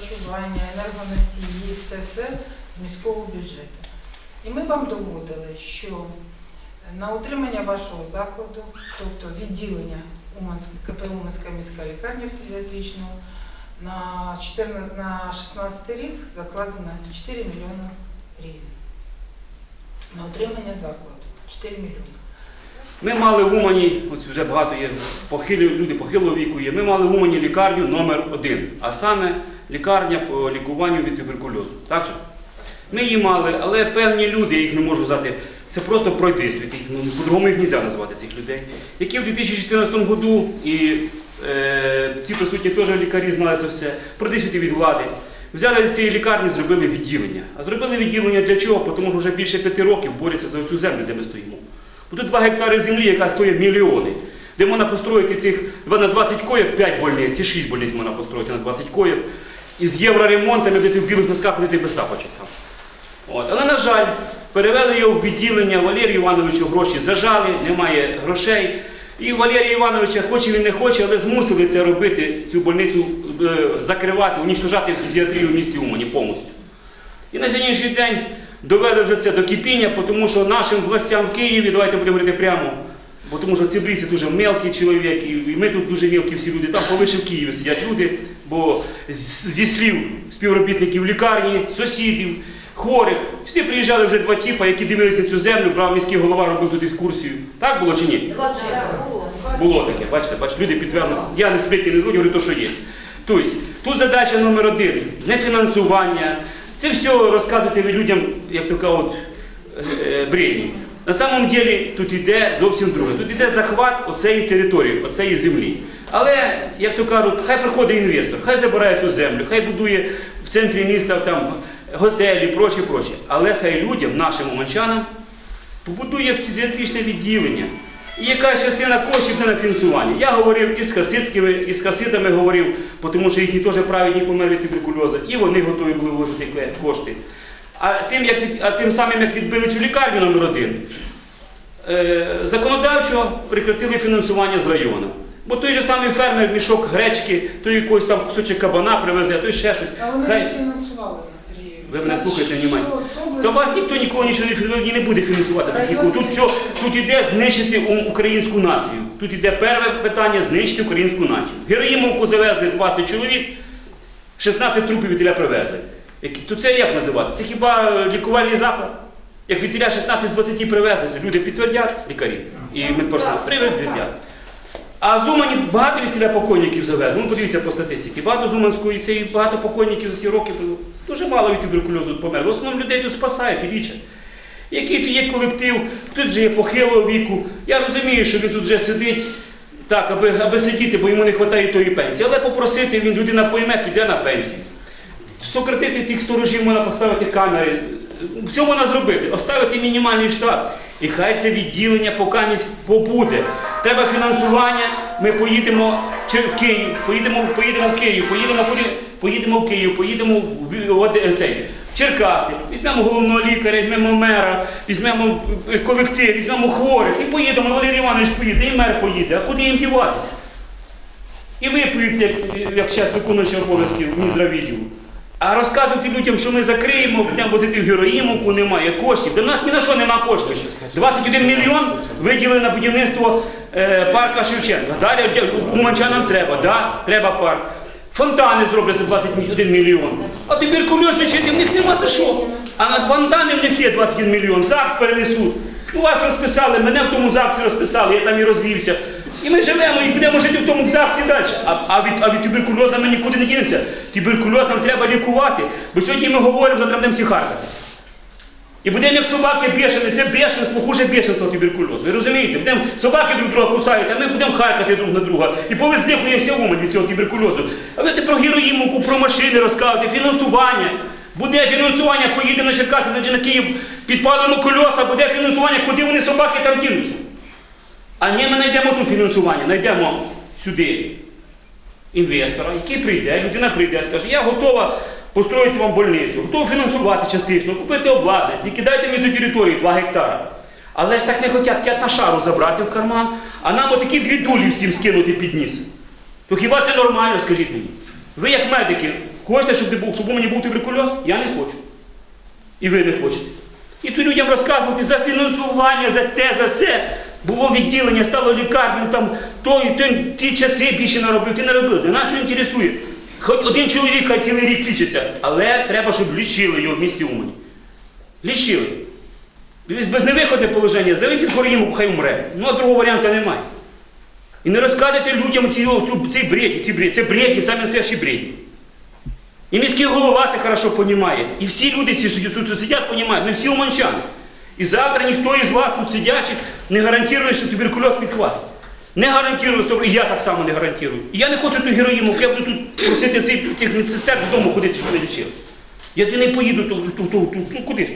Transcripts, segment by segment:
харчування, енергоносії, все-все з міського бюджету. І ми вам доводили, що на утримання вашого закладу, тобто відділення КП Уманська міська лікарня фтизіатричного, на 14, на 16 рік закладено 4 мільйони гривень. На утримання закладу 4 мільйони. Ми мали в Умані, ось вже багато є похилі, люди похилого віку є. Ми мали в Умані лікарню номер один, а саме лікарня по лікуванню від туберкульозу. Так же? Ми її мали, але певні люди, я їх не можу знати, це просто пройди світ, ну, по-другому їх не можна назвати цих людей, які в 2014 году, і е, ці присутні теж лікарі знали це все, пройди світи від влади. Взяли з цієї лікарні, зробили відділення. А зробили відділення для чого? Тому що вже більше п'яти років борються за цю землю, де ми стоїмо. Бо тут 2 гектари землі, яка стоїть мільйони. Де можна построїти цих на 20 коїв, 5 больниць, ці 6 больниць можна построїти на 20 коїв. І з євроремонтами, де ти в білих носках ходити без тапочок там. От. Але, на жаль, перевели його в відділення Валерію Івановичу гроші зажали, немає грошей. І Валерія Івановича, хоче він не хоче, але змусили це робити, цю больницю е, закривати, унічтожати фізіатрію в місті Умані повністю. І на сьогоднішній день довели вже це до кипіння, тому що нашим властям в Києві, давайте будемо говорити прямо, бо тому що ці брійці дуже мелкий чоловік, і ми тут дуже мелкі всі люди, там повише в Києві сидять люди, бо зі слів співробітників лікарні, сусідів, хворих, всі приїжджали вже два тіпа, які дивилися цю землю, брав міський голова, робив тут екскурсію. Так було чи ні? Було таке, бачите, бачите, люди підтверджують. Я не спліки не зводю, говорю те, що є. Тобто, тут задача номер один не фінансування. Це все розказувати людям, як така от е, бредні. На самом деле тут іде зовсім друге. Тут іде захват оцеї території, оцеї землі. Але, як то кажуть, хай приходить інвестор, хай забирає цю землю, хай будує в центрі міста там готелі, прочі, прочі. Але хай людям, нашим уманчанам, побудує фізіатричне відділення. І яка частина коштів йде на фінансування. Я говорив із хасидськими, із хасидами говорив, тому що їхні теж праведні померли від туберкульозу, і вони готові були вложити кошти. А тим, як, а тим самим, як відбили цю лікарню номер один, е, законодавчо прекратили фінансування з району. Бо той же самий фермер мішок гречки, той якийсь там кусочок кабана привезе, той ще щось. А вони Хай- не фінансували нас, Сергій. Ви мене слухайте області- То вас ніхто нікого нічого не не буде фінансувати. Тут, Районні- тут, все, тут іде знищити українську націю. Тут іде перше питання знищити українську націю. Героїмовку завезли 20 чоловік, 16 трупів від привезли. Які- То це як називати? Це хіба е, лікувальний заклад? Як від 16 з 20 привезли, люди підтвердять лікарі і медперсонал. Приведять. А з Умані багато від себе покойників завезли. Ну, подивіться по статистиці. Багато з Уманської це і багато покойників за ці роки було. Дуже мало від туберкульозу померло. В основному людей тут спасають і лічать. Який тут є колектив, тут вже є похилого віку. Я розумію, що він тут вже сидить так, аби, аби сидіти, бо йому не вистачає тої пенсії. Але попросити, він людина пойме, піде на пенсію. Сократити тих сторожів можна поставити камери. Все можна зробити, оставити мінімальний штат. І хай це відділення поки місь побуде. Треба фінансування, ми поїдемо в Київ, поїдемо, поїдемо в Київ, поїдемо, поїдемо в Київ, поїдемо в, цей, в Черкаси, візьмемо головного лікаря, візьмемо мера, візьмемо е, колектив, візьмемо хворих і поїдемо, Валерій Іванович поїде, і мер поїде. А куди їм діватися? І ви поїдете, як, час виконуючий обов'язків Мінздравідділу. А розказувати людям, що ми закриємо, будемо возити в Героїмовку, немає коштів. До нас ні на що нема коштів. 21 мільйон виділили на будівництво е, парка Шевченка. Далі уманчанам треба, да, треба парк. Фонтани зроблять за 21 мільйон. А туберкульоз лічити в них нема за що. А на фонтани в них є 21 мільйон. ЗАГС перенесуть. Ну, вас розписали, мене в тому ЗАГСі розписали, я там і розвівся. І ми живемо і будемо жити в тому ЗАГСі далі. А, а, від, а від туберкульозу ми нікуди не дінемося. Туберкульоз нам треба лікувати. Бо сьогодні ми говоримо, завтра будемо всі. І будемо як собаки бешені, це бешенство, хуже бешенство туберкульоз. Ви розумієте? Будемо собаки друг друга кусають, а ми будемо харкати друг на друга. І повездихує вся умань від цього туберкульозу. А ви про героїмовку, про машини розказуєте, фінансування. Буде фінансування, поїдемо на Черкаси, на Київ, підпалимо кольоса, буде фінансування, куди вони собаки там дінуться. А ні, ми знайдемо тут фінансування, знайдемо сюди інвестора, який прийде, людина прийде, скаже, я готова построїти вам больницю, готова фінансувати частично, купити обладнання, тільки дайте мені цю територію 2 гектара. Але ж так не хочуть, хочуть на шару забрати в карман, а нам отакі дві дулі всім скинути під ніс. То хіба це нормально, скажіть мені? Ви як медики, хочете, щоб, був, щоб у мені був туберкульоз? Я не хочу. І ви не хочете. І тут людям розказувати за фінансування, за те, за все. Було відділення, стало лікарню, там той, той, ті часи більше наробив, ти наробив. Нас не інтересує. Хоч один чоловік хай цілий рік лічиться, але треба, щоб лічили його в місті Умані. Лічили. Без невиходне положення, зависить хворіємо, хай умре. Ну, а другого варіанту немає. І не розказуйте людям ці, о, цю, цей бред, ці бред, це бредні, самі настоящі бредні. І міський голова це хорошо розуміє. І всі люди, ці, що сидять, розуміють, ми всі уманчани. І завтра ніхто із вас тут сидячих не гарантує, що туберкульоз підхватить. Не гарантую, що і я так само не гарантую. І я не хочу ту героїну, я буду тут просити цих, цих медсестер додому ходити, щоб вони лічилися. Я ти не поїду, то, то, ну куди ж?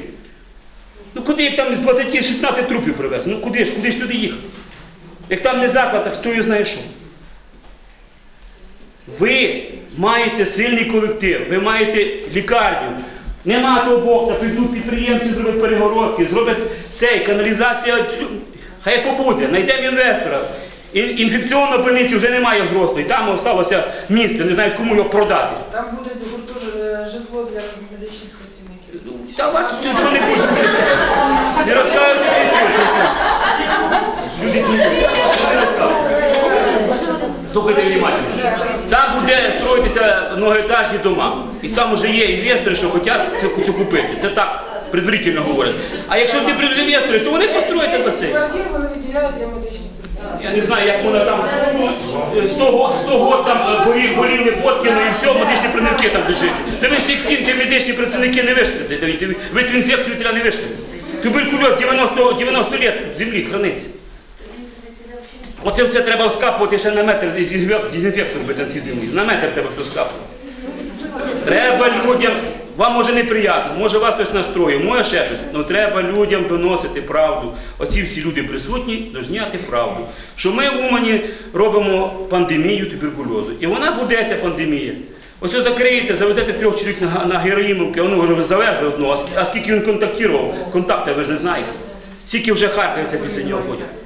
Ну куди як там з 20 16 трупів привезли? Ну куди ж, куди ж туди їхати? Як там не заклад, так його знає що. Ви маєте сильний колектив, ви маєте лікарню. Нема того бокса, прийдуть підприємці, зроблять перегородки, зроблять цей, каналізація. Хай побуде, знайдемо інвестора. Ін- Інфекційної больниці вже немає взрослої, там залишилося місце, не знають, кому його продати. Там буде гуртож е, житло для медичних працівників. Та вас тут що не буде. Не розказуйте цього. Люди сміються. Слухайте внимательно. Там буде строїтися многоетажні дома. І там вже є інвестори, що хочуть це, це купити. Це так предварительно говорять. А якщо не прийдуть інвестори, то вони це. виділяють для медичних. Я не знаю, як вона там е, 100 год, 100 год там е, болі- боліли Боткіно і все, медичні працівники там лежать. Та ви з тих стін ті медичні працівники не дивіться, ви- ту інфекцію тіля не вишкаєте. Туберкульоз 90, 90 лет в землі храниться. Оце все треба скапувати ще на метр дезінфек- дезінфекцію робити на цій землі. На метр треба все скапувати. Треба людям, вам може неприємно, може вас хтось настроїв, може ще щось, але треба людям доносити правду. Оці всі люди присутні дожняти правду. Що ми в Умані робимо пандемію туберкульозу. І вона буде ця пандемія. Ось закриєте, завезете трьох чоловік на, на Героїмовки, воно вже завезли одного, а скільки він контактував, контакти ви ж не знаєте. Скільки вже харківця після нього ходять.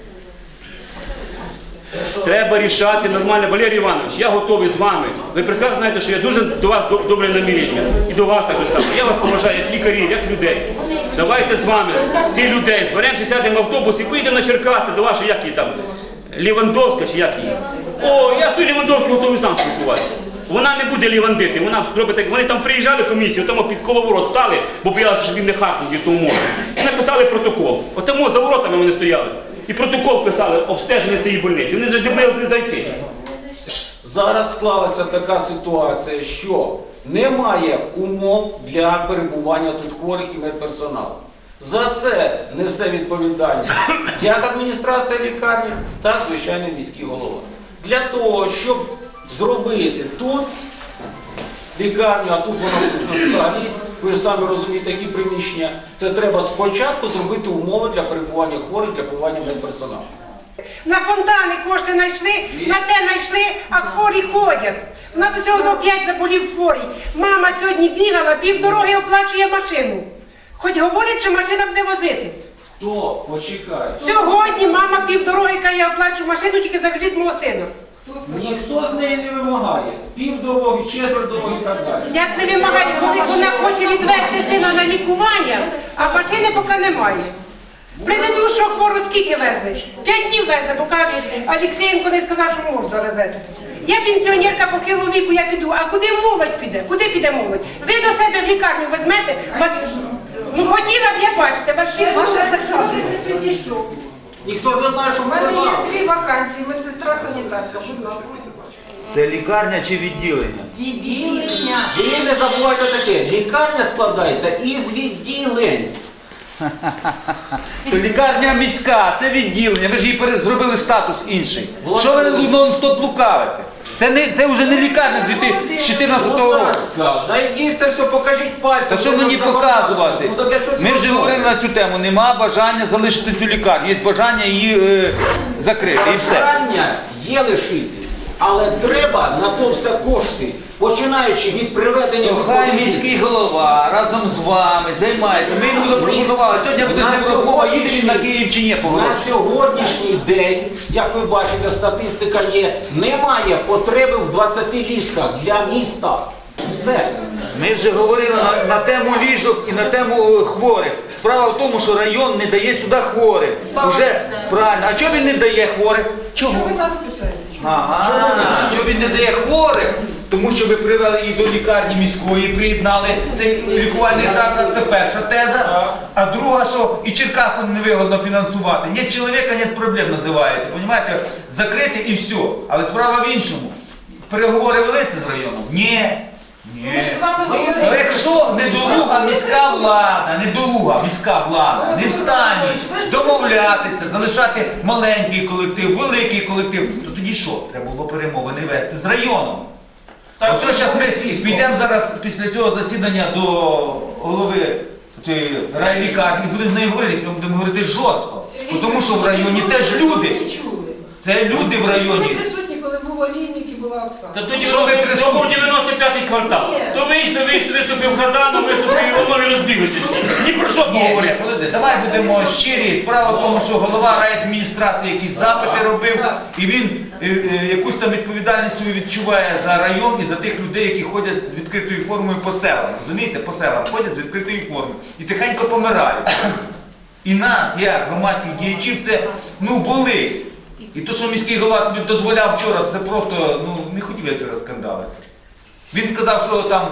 Треба рішати нормально. Валерій Іванович, я готовий з вами. Ви прекрасно знаєте, що я дуже до вас добре намірення. І до вас так же само. Я вас поважаю як лікарів, як людей. Давайте з вами, цих людей, зберемося, сядемо в автобус і поїдемо на Черкаси до вашої, як її там, Лівандовська чи як її. О, я з тою Лівандовською готовий сам спілкуватися. Вона не буде лівандити, вона зробить так. Вони там приїжджали комісію, там під коловорот стали, бо боялися, щоб він не хакнув від моря. І написали протокол. Отому за воротами вони стояли. І протокол писали обстеження цієї больниці. Вони не могли зайти. Зараз склалася така ситуація, що немає умов для перебування тут хворих і медперсоналу. За це несе відповідальність як адміністрація лікарні, так звичайно міський голова. Для того, щоб зробити тут лікарню, а тут вона залі, ви ж самі розумієте, які приміщення, це треба спочатку зробити умови для перебування хворих, для перебування медперсоналу. На фонтани кошти знайшли, на те знайшли, а хворі ходять. У нас усього п'ять заболів хворий. Мама сьогодні бігала, півдороги оплачує машину. Хоч говорить, що машина буде возити. Хто почекає? Сьогодні мама півдороги каже, я оплачу машину, тільки завезіть мого сина. Ніхто з неї не вимагає. Пів дороги, четверть дороги і так далі. Як не вимагає, коли вона хоче відвести сина на лікування, а машини поки немає. Предыдущого хвору скільки везли? П'ять днів везли, бо каже, Олексієнко не сказав, що мор завезете. Я пенсіонерка похилого віку, я піду. А куди молодь піде? Куди піде молодь? Ви до себе в лікарню візьмете? Вас... Ну хотіла б я бачити, вас всіх Ваша заказ підійшов. Ніхто не знає, що У мене є дві вакансії, медсестра санітарка, будь ласка. Це лікарня чи відділення? Відділення. І не забувайте таке, лікарня складається із відділень. То лікарня міська, це відділення. Ви ж їй пере- зробили статус інший. Що ви ви- нон-стоп лукавите? Це не це вже не лікарня з 2014 Будь року. найдіть це все, покажіть пальцем. Та що мені показувати? Ну, так я що це Ми вже розмовляю? говорили на цю тему. Нема бажання залишити цю лікарню. Є бажання її е, закрити і все. Бажання є лишити. Але треба на то все кошти, починаючи від приведення хай міський голова разом з вами займається. Ми йому запропонували. Сьогодні буде На з ним розмова, їде він на сьогоднішній- Київ чи ні, На сьогоднішній день, як ви бачите, статистика є, немає потреби в 20 ліжках для міста. Все. Ми вже говорили на, на тему ліжок і на тему е, хворих. Справа в тому, що район не дає сюди хворих. Уже правильно. А чого він не дає хворих? Чого? Що ви нас питаєте? Чому? Ага, чого він не дає хворих? Тому що ви привели їх до лікарні міської, приєднали цей лікувальний заклад, це перша теза. А друга, що і Черкасам невигодно фінансувати. Нет чоловіка, нет проблем називається. Понімаєте? Закрити і все. Але справа в іншому. Переговори велися з районом? Ні. Ні. Ну, якщо недолуга міська влада, недолуга міська влада не в стані домовлятися, залишати маленький колектив, великий колектив, то тоді що? Треба було перемовини вести з районом. Так, Оце зараз ми світло. підемо зараз після цього засідання до голови тої райлікарні і будемо в неї говорити, будемо говорити жорстко. Сергій, Тому що в районі ви теж люди. чули. Це люди в Ви районі. присутні, коли був була Та тоді Що ви то був 95-й квартал. Ні. То вийшли, вийшли, виступив Хазанов, виступив Іванов і розбіглися всі. Ні про що Ні, подожди, давай будемо щирі. Справа в тому, що голова райадміністрації якісь запити робив, і він е, е, якусь там відповідальність свою відчуває за район і за тих людей, які ходять з відкритою формою по селам. Розумієте, по селам ходять з відкритою формою і тихенько помирають. І нас, як громадських діячів, це ну були. І то, що міський голова собі дозволяв вчора, це просто ну не хотів я вчора скандалити. Він сказав, що там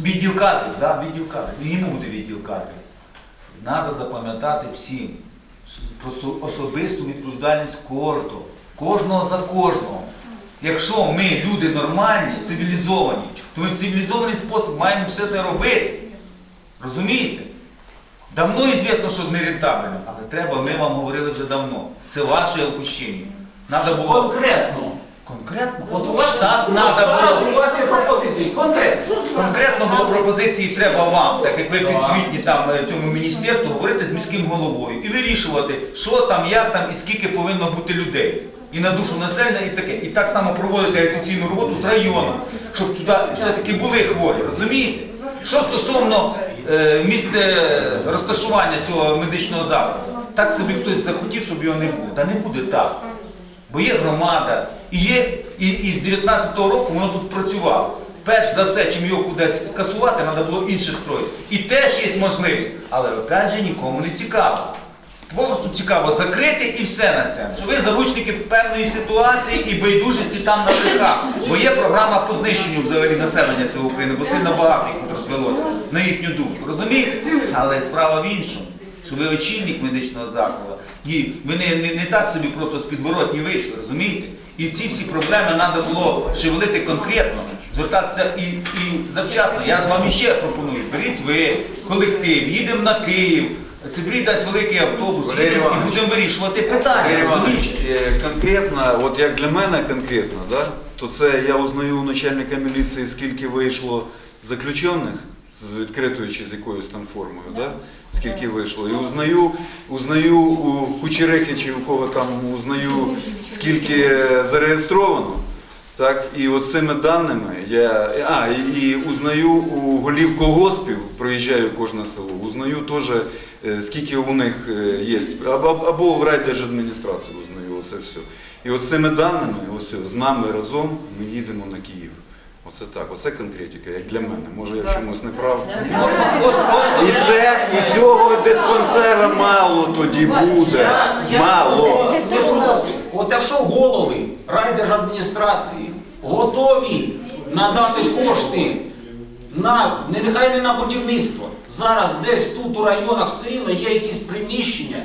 відділ кадрів, да, відділ кадрів. І йому буде відділ кадрів. Треба запам'ятати всім про особисту відповідальність кожного. Кожного за кожного. Якщо ми люди нормальні, цивілізовані, то ми в цивілізований спосіб маємо все це робити. Розумієте? Давно звісно, що не рентабельно, але треба, ми вам говорили вже давно. Це ваше опущення. Надо було Конкретно. конкретно. От у вас, Сад надо зараз було. у вас є пропозиції. Конкретно. Конкретно було пропозиції треба вам, так як ви підсвітні там е, цьому міністерству, говорити з міським головою і вирішувати, що там, як там і скільки повинно бути людей. І на душу населення, і таке. І так само проводити агітаційну роботу з районом, щоб туди все-таки були хворі, розумієте? Що стосовно е, місця розташування цього медичного закладу, так собі хтось захотів, щоб його не було. Та не буде так. Бо є громада, і є і, і з 19-го року воно тут працювало. Перш за все, чим його кудись касувати, треба було інше строїти. І теж є можливість, але опять же нікому не цікаво. Просто цікаво закрити і все на це. Що ви заручники певної ситуації і байдужості там на верхах. Бо є програма по знищенню взагалі населення цього України, бо сильно багато їх розвелося, на їхню думку. Розумієте? Але справа в іншому, що ви очільник медичного закладу, і ви не, не, не так собі просто з підворотні вийшли, розумієте? І ці всі проблеми треба було шевелити конкретно, звертатися і, і завчасно. Я з вами ще пропоную. Беріть ви, колектив, їдемо на Київ. Цибрій дасть великий автобус, Валерій і Іванович. будемо вирішувати питання. Валерій Іванович, розумієте? е, конкретно, от як для мене конкретно, да, то це я узнаю у начальника міліції, скільки вийшло заключених, з відкритою чи з якоюсь там формою, да, скільки вийшло. І узнаю, узнаю у Кучерехи чи у кого там узнаю, скільки зареєстровано. Так, і от цими даними я а, і, і узнаю у голів колгоспів, проїжджаю кожне село, узнаю теж, скільки у них е, є, або, або в райдержадміністрацію узнаю оце все. І от цими даними, ось, з нами разом ми їдемо на Київ. Оце так, оце конкретика, як для мене. Може я в чомусь не прав. І це, і цього диспансера мало тоді буде. Мало. От якщо голови райдержадміністрації готові надати кошти на не нехай не на будівництво. Зараз десь тут у районах в селі є якісь приміщення,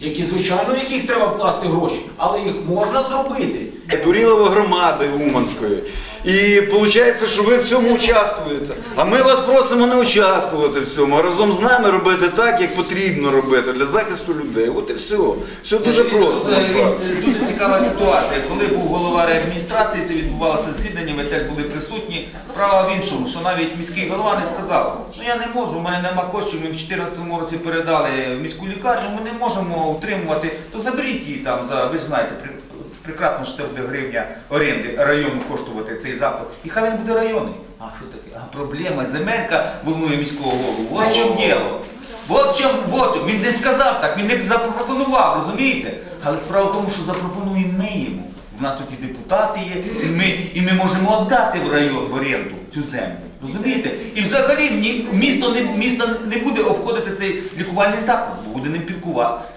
які, звичайно, в яких треба вкласти гроші, але їх можна зробити. Дурілова громади Уманської. І виходить, що ви в цьому участвуєте. А ми вас просимо не участвувати в цьому, а разом з нами робити так, як потрібно робити для захисту людей. От і все. Все дуже просто. Е, насправді. е, Дуже цікава ситуація. Коли був голова адміністрації, це відбувалося засідання, ми теж були присутні. Справа в іншому, що навіть міський голова не сказав, ну я не можу, у мене нема коштів, ми в 2014 році передали в міську лікарню, ми не можемо утримувати, то заберіть її там за, ви ж знаєте, при- прекрасно, що це буде гривня оренди району коштувати цей заклад. І хай він буде районний. А що таке? А проблема, земелька волнує міського голову. Вот в чому діло. От в чому, от, він не сказав так, він не запропонував, розумієте? Але справа в тому, що запропонуємо ми йому. У нас тут і депутати є, і ми, і ми можемо віддати в район в оренду цю землю. Розумієте? І взагалі ні- місто не, місто не буде обходити цей лікувальний заклад, бо буде ним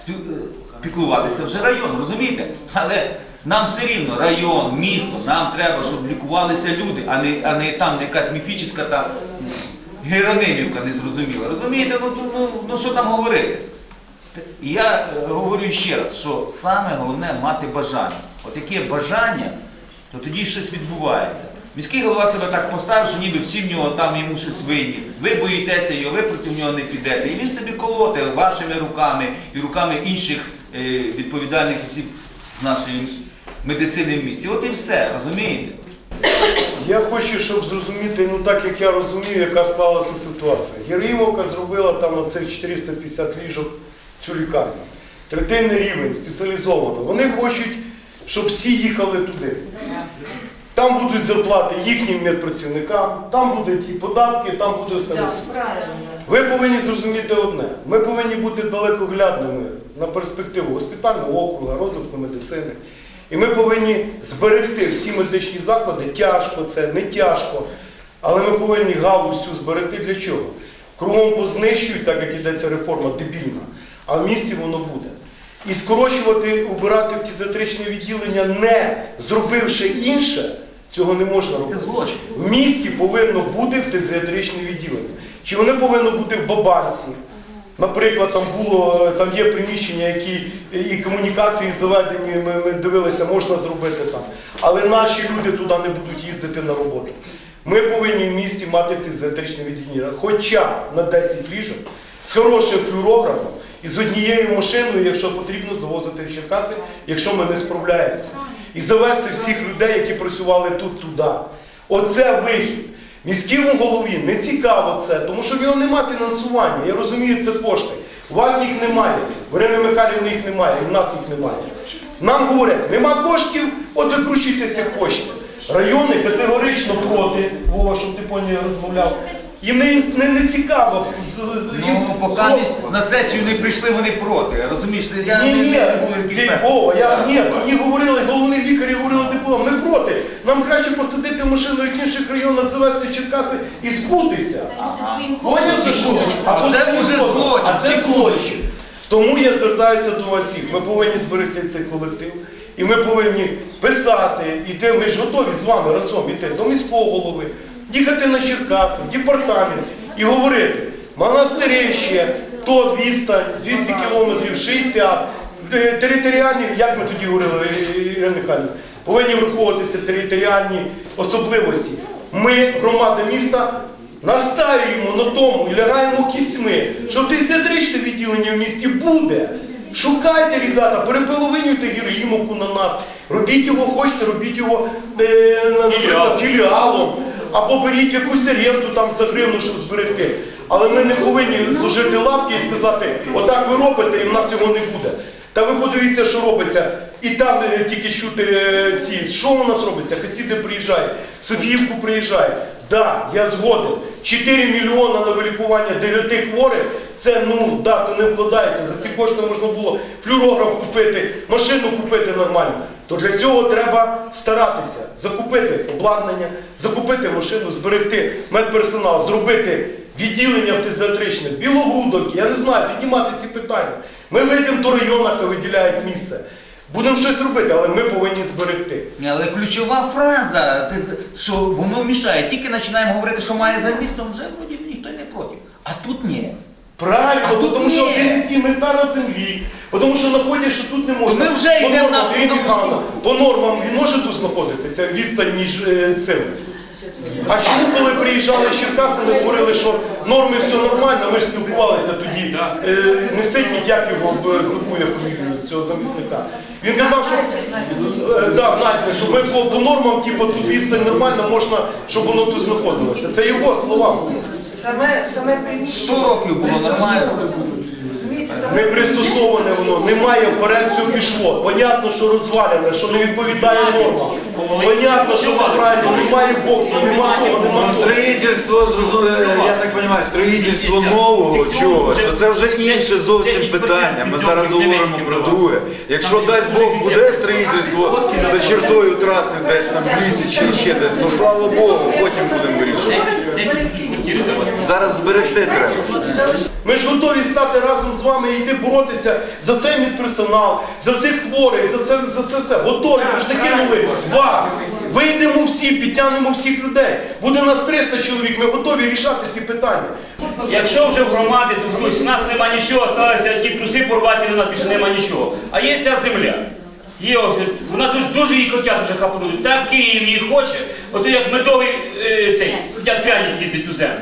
спіл- е, піклуватися вже район, розумієте? Але нам все рівно район, місто, нам треба, щоб лікувалися люди, а не, а не там якась міфічна там Геронимівка незрозуміла. Розумієте, ну, ну, ну, що там говорити? Я е, говорю ще раз, що саме головне мати бажання. От яке бажання, то тоді щось відбувається. Міський голова себе так поставив, що ніби всі в нього там йому щось винні. Ви боїтеся його, ви проти нього не підете. І він собі колоте вашими руками і руками інших е, відповідальних осіб з нашої медицини в місті. От і все, розумієте? Я хочу, щоб зрозуміти, ну так як я розумію, яка склалася ситуація. Єрімовка зробила там на цих 450 ліжок цю лікарню. Третинний рівень спеціалізовано. Вони хочуть, щоб всі їхали туди. Там будуть зарплати їхнім медпрацівникам, там будуть і податки, там буде все на світі. Ви повинні зрозуміти одне. Ми повинні бути далекоглядними на перспективу госпітального округу, розвитку медицини. І ми повинні зберегти всі медичні заклади. Тяжко це, не тяжко. Але ми повинні галузь цю зберегти для чого? Кругом познищують, так як йдеться реформа дебільна, а в місті воно буде. І скорочувати, убирати фтизіатричне відділення, не зробивши інше, цього не можна Це робити. злочин. В місті повинно бути фтизіатричне відділення. Чи воно повинно бути в Бабанці? Наприклад, там було там є приміщення, які і комунікації заведені. Ми, ми дивилися, можна зробити там. Але наші люди туди не будуть їздити на роботу. Ми повинні в місті мати фтизіатричне відділення, хоча на 10 ліжок з хорошим флюорографом і з однією машиною, якщо потрібно, завозити в Черкаси, якщо ми не справляємося. І завести всіх людей, які працювали тут, туди. Оце вихід. Міському голові не цікаво це, тому що в нього немає фінансування. Я розумію, це кошти. У вас їх немає, Ірини Михайлівни їх немає, і в нас їх немає. Нам говорять, нема коштів, от викручуйтеся кошти. Райони категорично проти, Вова, щоб ти по ній розмовляв. Їм не, не, не цікаво. Ну, поки зроблено. на сесію не прийшли, вони проти. Розумієш, я Ні, не, ні, не був ти, якийсь певний. Вова, я ні, мені говорили, головні лікарі говорили, типу, ми проти. Нам краще посадити машину в інших районах, завести в Черкаси і збутися. Поняв це що? А це вже злочин, А це це злочин. Тому я звертаюся до вас всіх. Ми повинні зберегти цей колектив. І ми повинні писати, іти, ми ж готові з вами разом іти до міського голови, їхати на Черкаси, в департамент і говорити, монастирище, то відстань, 200 кілометрів, 60, Е, територіальні, як ми тоді говорили, Ірина Михайлівна, повинні враховуватися територіальні особливості. Ми, громада міста, настаюємо на тому і лягаємо кістьми, що фтизіатричне відділення в місті буде. Шукайте, ребята, переполовинюйте Героїмовку на нас. Робіть його, хочете, робіть його, е, наприклад, філіалом. Або беріть якусь оренду там за гривну, щоб зберегти. Але ми не повинні зложити лапки і сказати, отак ви робите, і в нас його не буде. Та ви подивіться, що робиться. І там е, тільки чути е, ці. Що у нас робиться? Хасіди приїжджає, Софіївку приїжджає. Да, я згоден. 4 мільйони на вилікування 9 хворих, це ну да, це не вкладається. За ці кошти можна було флюорограф купити, машину купити нормально. То для цього треба старатися закупити обладнання, закупити машину, зберегти медперсонал, зробити відділення фтизіатричне, білогрудок, я не знаю, піднімати ці питання. Ми вийдемо до району, хай виділяють місце. Будемо щось робити, але ми повинні зберегти. Але ключова фраза, що воно мішає. Тільки починаємо говорити, що має за містом, вже вроді ніхто не проти. А тут ні. Правильно, А тут тому що ні. 1,7 гектара землі, тому що знаходять, що тут не можна. Ми вже По йдемо нормам, на одному По нормам він може тут знаходитися, відстань між е, цим. А чому, коли приїжджали з Черкаси, ми говорили, що норми все нормально, ми ж спілкувалися тоді. Е, не сиднік, як його е, забув я фамілію цього замісника. Він казав, що е, да, Надя, що ми по, по нормам, типу, тут відстань нормально, можна, щоб воно тут знаходилося. Це його слова. були. Саме, саме приміщення. 100 років було нормально. Розумієте, не пристосоване воно, немає вперед цю пішло. Понятно, що розвалене, що не відповідає нормам. Понятно, що неправильно, немає боксу, немає того, Ну, немає. того. строїтельство, я так розумію, строїтельство нового чогось, то це вже інше зовсім питання. Ми зараз говоримо про друге. Якщо дасть Бог буде строїтельство за чертою траси десь там в лісі чи ще десь, то слава Богу, потім будемо вирішувати. Десь. Зараз зберегти треба. Ми ж готові стати разом з вами і йти боротися за цей медперсонал, за цих хворих, за це, за це все. Готові, ми ж не кинули вас. Вийдемо всі, підтягнемо всіх людей. Буде нас 300 чоловік, ми готові рішати ці питання. Якщо вже в громаді хтось, у нас нема нічого, сталося ті труси порвати, у нас більше нема нічого. А є ця земля. Є ось, вона дуже, дуже її хотять дуже хапанути. Так Київ її хоче, от як медовий е, цей, хотять пряник їздить цю землю.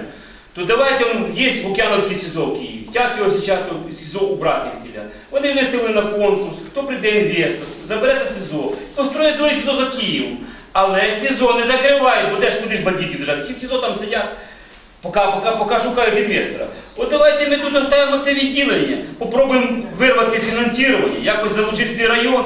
То давайте, ну, є Лук'яновський СІЗО в Києві. Як його зараз СІЗО убрати від тіля? Вони виставили на конкурс, хто прийде інвестор, забереться СІЗО, построїть друге СІЗО за Києвом. Але СІЗО не закривають, бо де ж куди ж бандитів держати? В СІЗО там сидять. Поки, поки, поки шукають інвестора. От давайте ми тут оставимо це відділення, попробуємо вирвати фінансування, якось залучити район.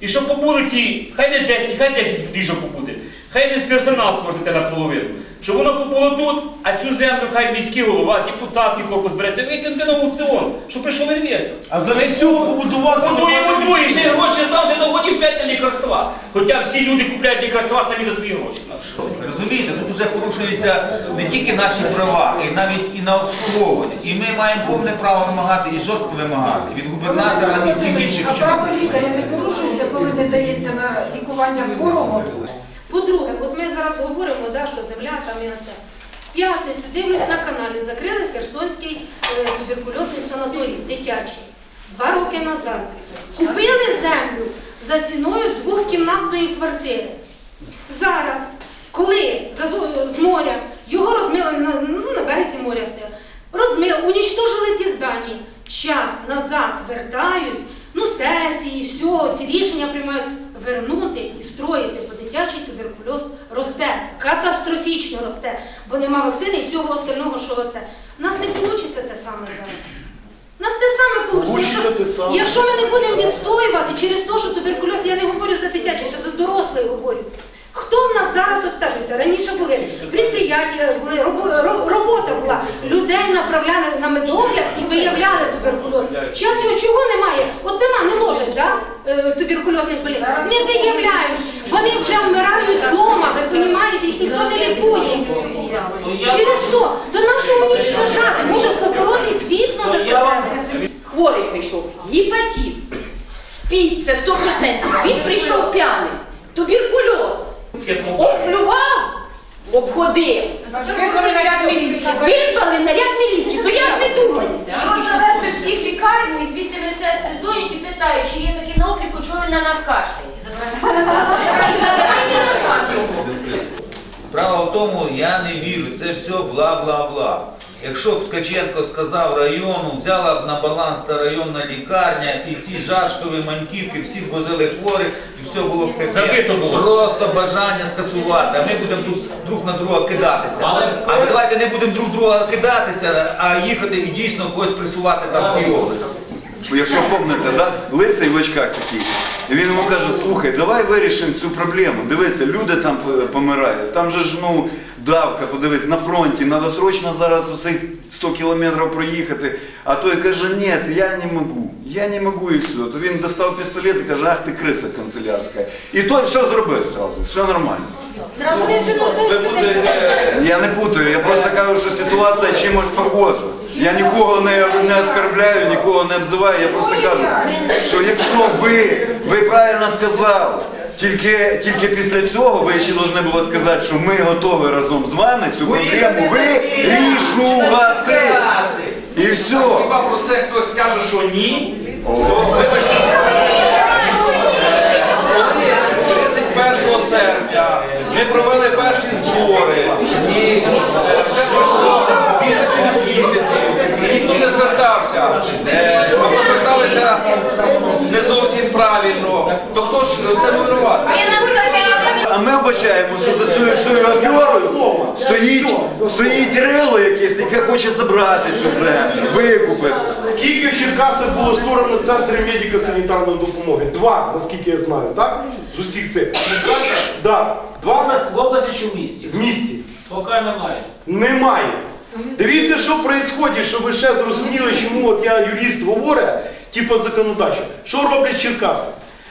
І щоб по вулиці, хай не 10, хай 10 ліжок побуде, хай не персонал скоротите наполовину. Щоб воно побуло тут, а цю землю хай міський голова, депутатський корпус береться, викиньте на аукціон, щоб прийшов інвестор. А замість цього побудувати Будує, будує, ще гроші здався до годів 5 на лікарства. Хоча всі люди купляють лікарства самі за свої гроші. Розумієте, тут вже порушуються не тільки наші права, і навіть і на обслуговування. І ми маємо повне право вимагати і жорстко вимагати від губернатора і всіх інших А право лікаря не не дається на лікування хворого. По-друге, от ми зараз говоримо, да, що земля там і на це. П'ятницю дивлюсь на каналі, закрили Херсонський е, туберкульозний санаторій дитячий. Два роки назад. Купили землю за ціною двохкімнатної квартири. Зараз, коли з моря його розмили на, ну, на березі моря стояв, розмили, унічтожили ті здані. Час назад вертають, ну сесії, все, ці рішення приймають вернути і строїти, бо дитячий туберкульоз росте, катастрофічно росте, бо нема вакцини і всього остального, що оце. У нас не вийде те саме зараз. У нас те саме вийде. Якщо ми не будемо відстоювати через те, що туберкульоз, я не говорю за дитячий, я за дорослий говорю. Хто в нас зараз обстежується? Раніше були підприємства, були робо- робота була. Людей направляли на медогляд і виявляли туберкульоз. Зараз його чого немає? От нема, не ложать, да? е, туберкульозних болів. Не виявляють. Вони вже вмирають вдома, ви розумієте, їх ніхто не лікує. Через що? До нашого унічтожати, може поборотись дійсно за це. Хворий прийшов, гепатит, спід, це 100%. Він прийшов п'яний, туберкульоз. Оплював, обходив. Визвали наряд міліції. Визвали наряд міліції. То як ви думаєте? Його завезли всіх в лікарню і звідти рецепти дзвонять і питають, чи є такі на обліку, чого він на нас кашляє. І забирають. Справа в тому, я не вірю, це все бла-бла-бла. Якщо б Ткаченко сказав району, взяла б на баланс та районна лікарня, і ці жашкові маньківки, всі б возили хворих, і все було б Забито було. Просто бажання скасувати, а ми будемо тут друг на друга кидатися. А ми давайте не будемо друг друга кидатися, а їхати і дійсно когось присувати там в Якщо пам'ятаєте, да? лисий в очках такий. І він йому каже, слухай, давай вирішимо цю проблему. Дивися, люди там помирають. Там же ж ну давка, подивись, на фронті, треба срочно зараз оцих 100 кілометрів проїхати. А той каже, ні, я не можу, я не можу і все. То він достав пістолет і каже, ах ти криса канцелярська. І той все зробив зразу, все нормально. Ви Я не путаю, я просто кажу, що ситуація чимось похожа. Я нікого не, не оскорбляю, нікого не обзиваю, я просто кажу, що якщо ви, ви правильно сказали, тільки, тільки після цього ви ще повинні були сказати, що ми готові разом з вами цю проблему вирішувати. І все. Хіба про це хтось скаже, що ні? То вибачте, коли 31 серпня ми провели перші збори, і е, вже пройшло більше двох місяців, і ніхто не звертався, е, або зверталися не зовсім правильно, то хто ж це винуватий? Ми написали, А а ми вбачаємо, що за цією цією аферою стоїть, стоїть рило якесь, яке хоче забрати цю землю, викупити. Скільки в Черкасах було центрів медико-санітарної допомоги? Два, наскільки я знаю, так? З усіх цих. Да. В Два області- В області чи в місті? в місті. Поки немає. Немає. Дивіться, що відбувається, щоб ви ще зрозуміли, чому от я юрист говорить, типу законодавчо. Що роблять Черкаси?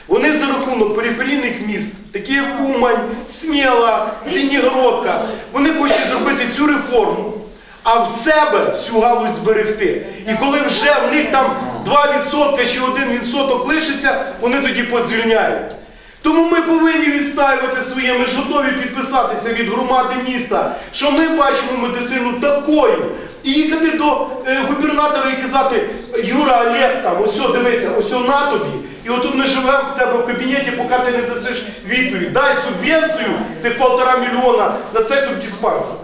Вони за рахунок периферійних міст, такі як Умань, Сміла, Звенігородка, вони хочуть зробити цю реформу, а в себе всю галузь зберегти. І коли вже в них там 2% чи 1% лишиться, вони тоді позвільняють. Тому ми повинні відстаювати своє, ми ж готові підписатися від громади міста, що ми бачимо медицину такою. І їхати до е, губернатора і казати, Юра, Олег, там, ось дивися, ось все на тобі. І отут ми живемо в тебе в кабінеті, поки ти не дасиш відповідь. Дай субвенцію, цих полтора мільйона на цей тут диспансер.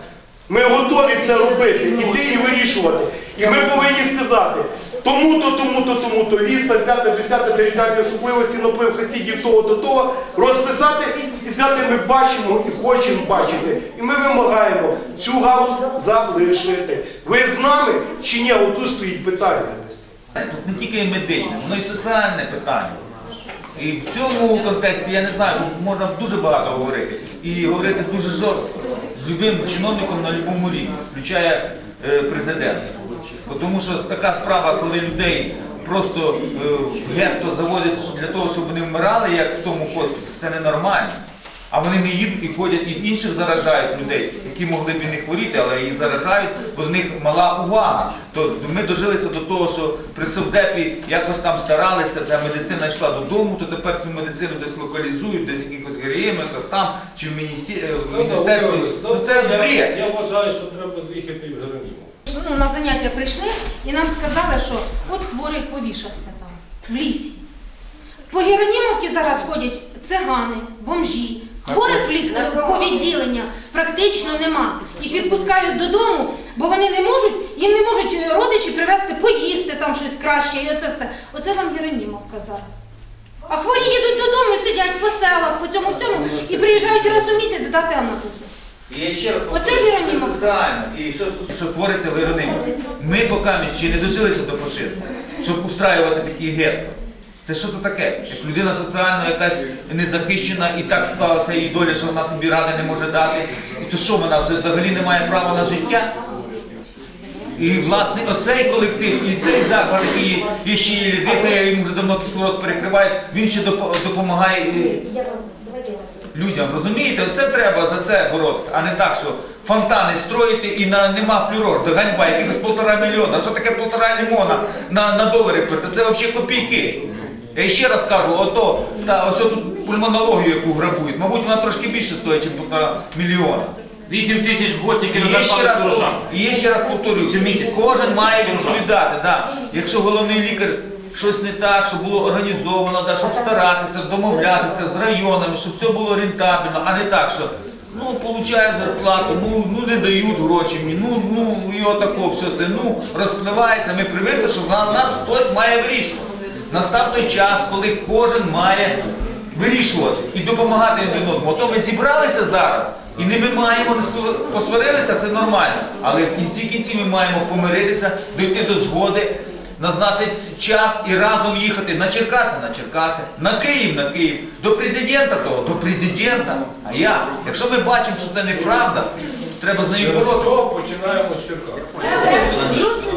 Ми готові це робити, іти і вирішувати. І ми повинні сказати, тому-то, тому-то, тому-то, ліс, там, п'яте, десяте, територіальні особливості, наплив хасідів того-то, того, розписати і сказати, ми бачимо і хочемо бачити. І ми вимагаємо цю галузь залишити. Ви з нами чи ні? Отут стоїть питання. Тут не тільки медичне, воно і соціальне питання. І в цьому контексті я не знаю, можна дуже багато говорити. І говорити дуже жорстко з любим чиновником на будь-якому рівні, включає е, президента. Тому що така справа, коли людей просто е, в гетто заводять для того, щоб вони вмирали, як в тому хосписі, це ненормально. А вони не їдуть і ходять і інших заражають людей, які могли б і не хворіти, але їх заражають, бо в них мала увага. То ми дожилися до того, що при Совдепі якось там старалися, та медицина йшла додому, то тепер цю медицину десь локалізують, десь в якихось герієметрах там чи в, е, в міністерстві. Ну це бред. Я вважаю, що треба з'їхати в Геронімо. ну, на заняття прийшли і нам сказали, що от хворий повішався там, в лісі. По Геронімовці зараз ходять цигани, бомжі, хворих лік- по відділення практично нема. Їх відпускають додому, бо вони не можуть, їм не можуть е, родичі привезти поїсти там щось краще, і оце все. Оце вам Геронімовка зараз. А хворі їдуть додому і сидять по селах, по цьому всьому, і приїжджають раз у місяць здати аналізи. І ще раз Оце Геронімо. І що, що твориться в Геронімо. Ми поки ще не дожилися до фашизму, щоб устраювати такі гетто. Це що то таке? Як людина соціально якась незахищена і так склалася її доля, що вона собі ради не може дати. І то що вона вже взагалі не має права на життя? І власне оцей колектив, і цей заклад, який є ще є дихає, йому вже давно кислород перекриває, він ще допомагає е, людям. Розумієте, оце треба за це боротися, а не так, що фонтани строїти і на нема флюрор, до ганьба, якихось полтора мільйона. Що таке полтора лимона на, на долари? Це взагалі копійки. Я ще раз кажу, ото, та, ось тут пульмонологію, яку грабують, мабуть, вона трошки більше стоїть, ніж полтора мільйона. 8 тисяч в год тільки І на ще раз, і є ще раз повторюю, Це місяць. кожен має відповідати. Да. Якщо головний лікар щось не так, щоб було організовано, да, щоб старатися, домовлятися з районами, щоб все було рентабельно, а не так, що ну, получає зарплату, ну, ну не дають гроші мені, ну, ну і отако все це, ну, розпливається. Ми привикли, що на нас хтось має вирішувати. Настав той час, коли кожен має вирішувати і допомагати один одному. Ото ми зібралися зараз і не ми маємо не посварилися, це нормально. Але в кінці кінці ми маємо помиритися, дійти до згоди, назнати час і разом їхати на Черкаси, на Черкаси, на Київ, на Київ, до президента того, до президента. А як? Якщо ми бачимо, що це неправда, то треба з нею боротися. Починаємо з Черкас? Жодного